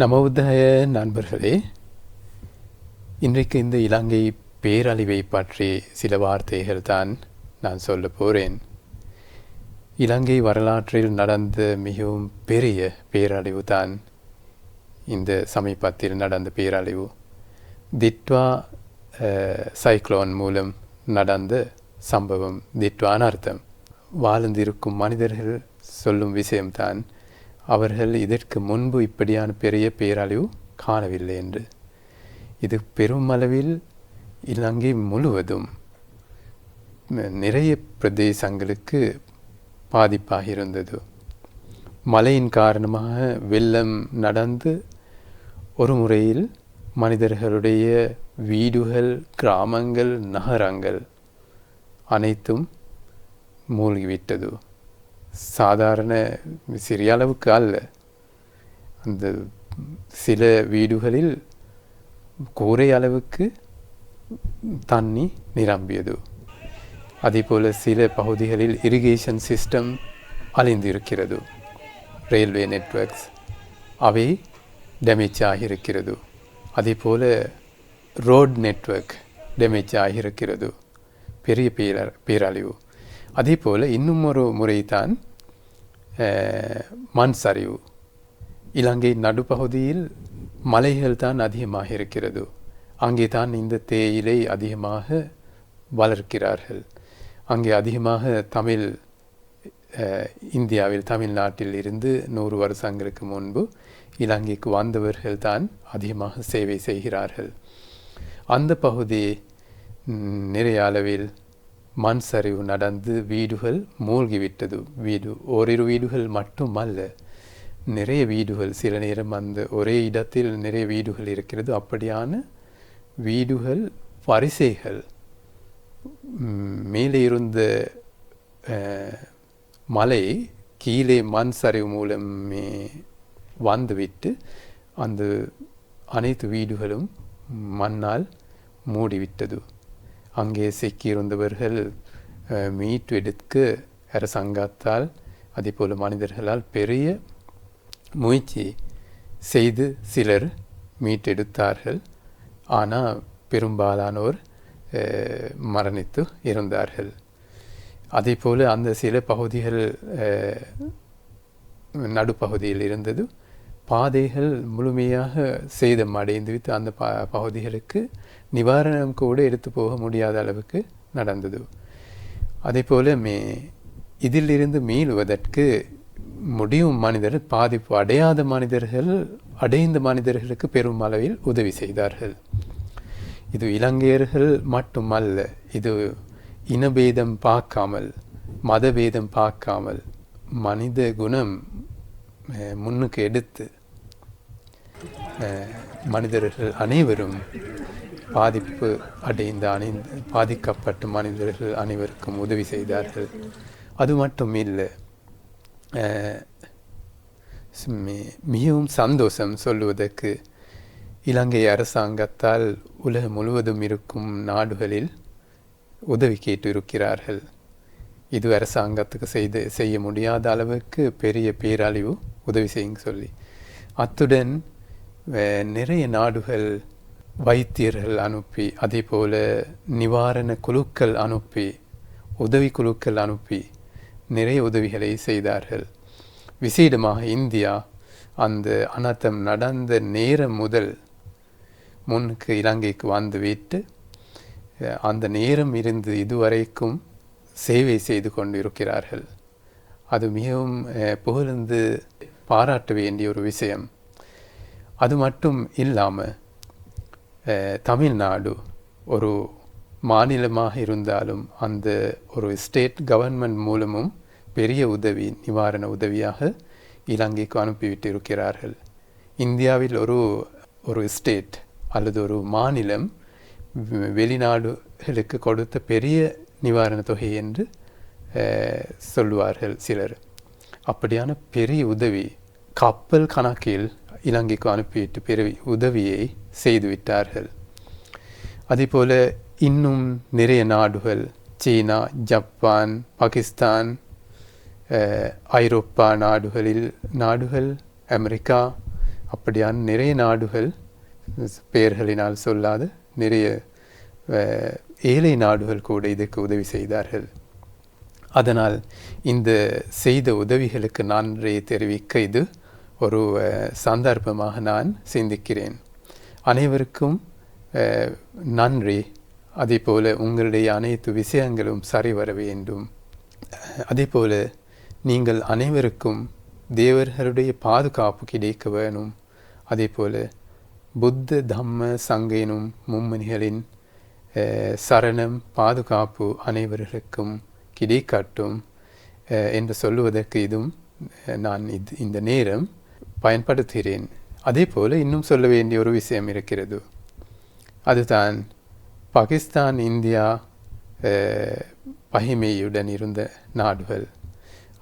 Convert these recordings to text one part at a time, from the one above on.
நமோதய நண்பர்களே இன்றைக்கு இந்த இலங்கை பேரழிவை பற்றி சில வார்த்தைகள் தான் நான் சொல்ல போகிறேன் இலங்கை வரலாற்றில் நடந்த மிகவும் பெரிய பேரழிவு தான் இந்த சமீபத்தில் நடந்த பேரழிவு. திட்வா சைக்ளோன் மூலம் நடந்த சம்பவம் திட்வா அர்த்தம். வாழ்ந்திருக்கும் மனிதர்கள் சொல்லும் விஷயம்தான் அவர்கள் இதற்கு முன்பு இப்படியான பெரிய பேரழிவு காணவில்லை என்று. இது பெருமளவில் இலங்கை முழுவதும் நிறைய பிரதேசங்களுக்கு பாதிப்பாக இருந்தது. மழையின் காரணமாக வெள்ளம் நடந்து ஒரு முறையில் மனிதர்களுடைய வீடுகள் கிராமங்கள் நகரங்கள் அனைத்தும் மூழ்கிவிட்டது. சாதாரண சிறிய அளவுக்கு அல்ல. அந்த சில வீடுகளில் கூரை அளவுக்கு தண்ணி நிரம்பியது. அதேபோல் சில பகுதிகளில் இரிகேஷன் சிஸ்டம் அழிந்திருக்கிறது. ரயில்வே நெட்ஒர்க்ஸ் அவை டேமேஜ் ஆகியிருக்கிறது. அதே போல் ரோட் நெட்ஒர்க் டேமேஜ் ஆகியிருக்கிறது. பெரிய பேர பேரழிவு. அதே போல் இன்னும் ஒரு முறை தான் மண் சரிவு இலங்கை நடுப்பகுதியில் மலைகள் தான் அதிகமாக இருக்கிறது. அங்கே தான் இந்த தேயிலை அதிகமாக வளர்க்கிறார்கள். அங்கே அதிகமாக தமிழ் இந்தியாவில் தமிழ்நாட்டில் இருந்து நூறு வருஷங்களுக்கு முன்பு இலங்கைக்கு வந்தவர்கள் தான் அதிகமாக சேவை செய்கிறார்கள். அந்த பகுதி நிறைய அளவில் மண் சரிவு நடந்து வீடுகள் மூழ்கிவிட்டது. வீடு ஓரிரு வீடுகள் மட்டுமல்ல நிறைய வீடுகள் சில நேரம் அந்த ஒரே இடத்தில் நிறைய வீடுகள் இருக்கிறது. அப்படியான வீடுகள் வரிசைகள் மேலே இருந்த மலை கீழே மண் சரிவு மூலமே வந்துவிட்டு அந்த அனைத்து வீடுகளும் மண்ணால் மூடிவிட்டது. அங்கே சிக்கியிருந்தவர்கள் மீட்டு எடுக்க அரசாங்கத்தால் அதே போல் மனிதர்களால் பெரிய முயற்சி செய்து சிலர் மீட்டெடுத்தார்கள் ஆனால் பெரும்பாலானோர் மரணித்து இருந்தார்கள் அதே போல் அந்த சில பகுதிகள் நடுப்பகுதியில் இருந்தது. பாதைகள் முழுமையாக சேதம் அடைந்துவிட்டு அந்த ப பகுதிகளுக்கு நிவாரணம் கூட எடுத்து போக முடியாத அளவுக்கு நடந்தது. அதே போல் மே இதிலிருந்து மீளுவதற்கு முடியும் மனிதர்கள் பாதிப்பு அடையாத மனிதர்கள் அடைந்த மனிதர்களுக்கு பெரும் அளவில் உதவி செய்தார்கள். இது இலங்கையர்கள் மட்டுமல்ல இது இனபேதம் பார்க்காமல் மதபேதம் பார்க்காமல் மனித குணம் முன்னுக்கு எடுத்து மனிதர்கள் அனைவரும் பாதிப்பு அடைந்த அணிந்து பாதிக்கப்பட்ட மனிதர்கள் அனைவருக்கும் உதவி செய்தார்கள். அது மட்டும் இல்லை மிகவும் சந்தோஷம் சொல்லுவதற்கு இலங்கை அரசாங்கத்தால் உலகம் முழுவதும் இருக்கும் நாடுகளில் உதவி கேட்டு இருக்கிறார்கள் இது அரசாங்கத்துக்கு செய்து செய்ய முடியாத அளவுக்கு பெரிய பேரழிவு உதவி செய்யுங்க சொல்லி. அத்துடன் நிறைய நாடுகள் வைத்தியர்கள் அனுப்பி அதே போல் நிவாரண குழுக்கள் அனுப்பி உதவி குழுக்கள் அனுப்பி நிறைய உதவிகளை செய்தார்கள். விசேடமாக இந்தியா அந்த அனர்த்தம் நடந்த நேரம் முதல் முன்னுக்கு இலங்கைக்கு வந்துவிட்டு அந்த நேரம் இருந்து இதுவரைக்கும் சேவை செய்து கொண்டு இருக்கிறார்கள் அது மிகவும் புகழ்ந்து பாராட்ட வேண்டிய ஒரு விஷயம். அது மட்டும் இல்லாமல் தமிழ்நாடு ஒரு மாநிலமாக இருந்தாலும் அந்த ஒரு ஸ்டேட் கவர்மெண்ட் மூலமும் பெரிய உதவி நிவாரண உதவியாக இலங்கைக்கு அனுப்பிவிட்டு இருக்கிறார்கள் இந்தியாவில் ஒரு ஒரு ஸ்டேட் அல்லது ஒரு மாநிலம் வெளிநாடுகளுக்கு கொடுத்த பெரிய நிவாரண தொகை என்று சொல்லுவார்கள் சிலர் அப்படியான பெரிய உதவி கப்பல் கணக்கில் இலங்கைக்கு அனுப்பிவிட்டு பெரிய உதவியை செய்துவிட்டார்கள். அதேபோல் இன்னும் நிறைய நாடுகள் சீனா ஜப்பான் பாகிஸ்தான் ஐரோப்பா நாடுகளில் நாடுகள் அமெரிக்கா அப்படியான நிறைய நாடுகள் பெயர்களினால் சொல்லாது நிறைய ஏழை நாடுகள் கூட இதுக்கு உதவி செய்தார்கள். அதனால் இந்த செய்த உதவிகளுக்கு நன்றி தெரிவிக்க இது ஒரு சந்தர்ப்பமாக நான் சிந்திக்கிறேன். அனைவருக்கும் நன்றி. அதேபோல் உங்களுடைய அனைத்து விஷயங்களும் சரி வர வேண்டும். அதேபோல் நீங்கள் அனைவருக்கும் தேவர்களுடைய பாதுகாப்பு கிடைக்க வேணும். அதேபோல் புத்த தம்ம சங்கையினும் மும்மணிகளின் சரணம் பாதுகாப்பு அனைவர்களுக்கும் கிடைக்கட்டும் என்று சொல்லுவதற்கு இதுவும் நான் இது இந்த நேரம் பயன்படுத்துகிறேன். அதே போல் இன்னும் சொல்ல வேண்டிய ஒரு விஷயம் இருக்கிறது. அதுதான் பாகிஸ்தான் இந்தியா பகிமையுடன் இருந்த நாடுகள்.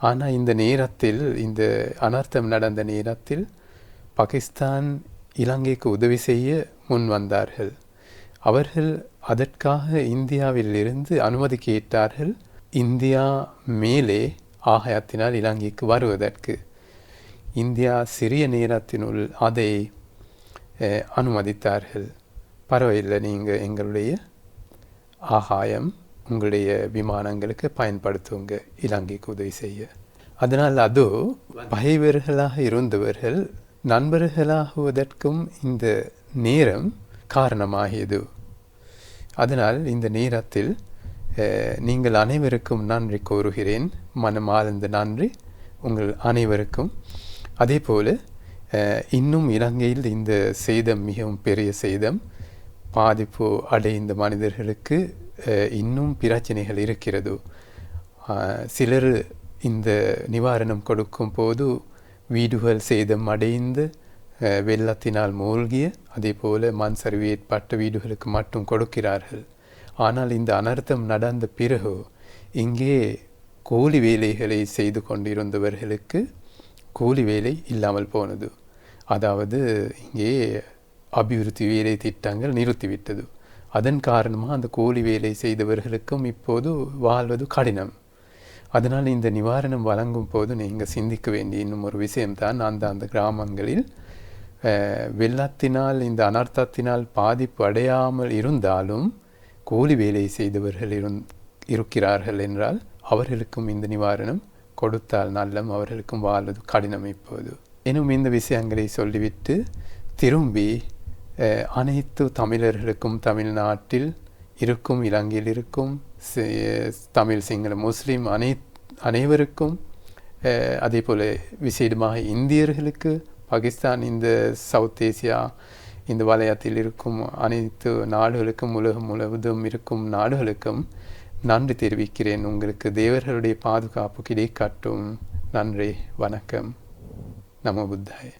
ஆனால் இந்த நேரத்தில் இந்த அனர்த்தம் நடந்த நேரத்தில் பாகிஸ்தான் இலங்கைக்கு உதவி செய்ய முன் வந்தார்கள். அவர்கள் அதற்காக இந்தியாவில் இருந்து அனுமதி கேட்டார்கள். இந்தியா மேலே ஆகாயத்தினால் இலங்கைக்கு வருவதற்கு. இந்தியா சிறிய நேரத்தினுள் அதை அனுமதித்தார்கள். பரவாயில்லை நீங்கள் எங்களுடைய ஆகாயம் உங்களுடைய விமானங்களுக்கு பயன்படுத்துங்க இலங்கைக்கு உதவி செய்ய. அதனால் அது பகைவர்களாக இருந்தவர்கள் நண்பர்களாகுவதற்கும் இந்த நேரம் காரணமாகியது. அதனால் இந்த நேரத்தில் நீங்கள் அனைவருக்கும் நன்றி கூறுகிறேன். மனமார்ந்த நன்றி. உங்கள் அனைவருக்கும் அதேபோல் இன்னும் இலங்கையில் இந்த சேதம் மிகவும் பெரிய சேதம். பாதிப்பு அடைந்த மனிதர்களுக்கு இன்னும் பிரச்சனைகள் இருக்கிறது. சிலர் இந்த நிவாரணம் கொடுக்கும் போது வீடுகள் சேதம் அடைந்து வெள்ளத்தினால் மூழ்கிய அதே போல் மண் சரிவு ஏற்பட்ட வீடுகளுக்கு மட்டும் கொடுக்கிறார்கள். ஆனால் இந்த அனர்த்தம் நடந்த பிறகு இங்கே கூலி வேலைகளை செய்து கொண்டிருந்தவர்களுக்கு கூலி வேலை இல்லாமல் போனது. அதாவது இங்கே அபிவிருத்தி வேலை திட்டங்கள் நிறுத்திவிட்டது. அதன் காரணமாக அந்த கூலி வேலை செய்தவர்களுக்கும் இப்போது வாழ்வது கடினம். அதனால் இந்த நிவாரணம் வழங்கும் போது நீங்கள் சிந்திக்க வேண்டிய இன்னும் ஒரு விஷயம்தான். அந்த அந்த கிராமங்களில் வெள்ளத்தினால் இந்த அனர்த்தத்தினால் பாதிப்பு அடையாமல் இருந்தாலும் கூலி வேலை செய்தவர்கள் இருந் இருக்கிறார்கள் என்றால் அவர்களுக்கும் இந்த நிவாரணம் கொடுத்தால் நல்லம் அவர்களுக்கும் வாழ்வது கடினம் இப்போது. எனும் இந்த விஷயங்களை சொல்லிவிட்டு திரும்பி அனைத்து தமிழர்களுக்கும் தமிழ்நாட்டில் இருக்கும் இலங்கையில் இருக்கும் தமிழ் சிங்கள முஸ்லீம் அனை அனைவருக்கும் அதே போல் விசேடமாக இந்தியர்களுக்கு பாகிஸ்தான் இந்த சவுத் ஏசியா இந்த வலயத்தில் இருக்கும் அனைத்து நாடுகளுக்கும் உலகம் முழுவதும் இருக்கும் நாடுகளுக்கும் நன்றி தெரிவிக்கிறேன். உங்களுக்கு தேவர்களுடைய பாதுகாப்பு கிடைக்கட்டும். நன்றி வணக்கம். நம புத்தாய்.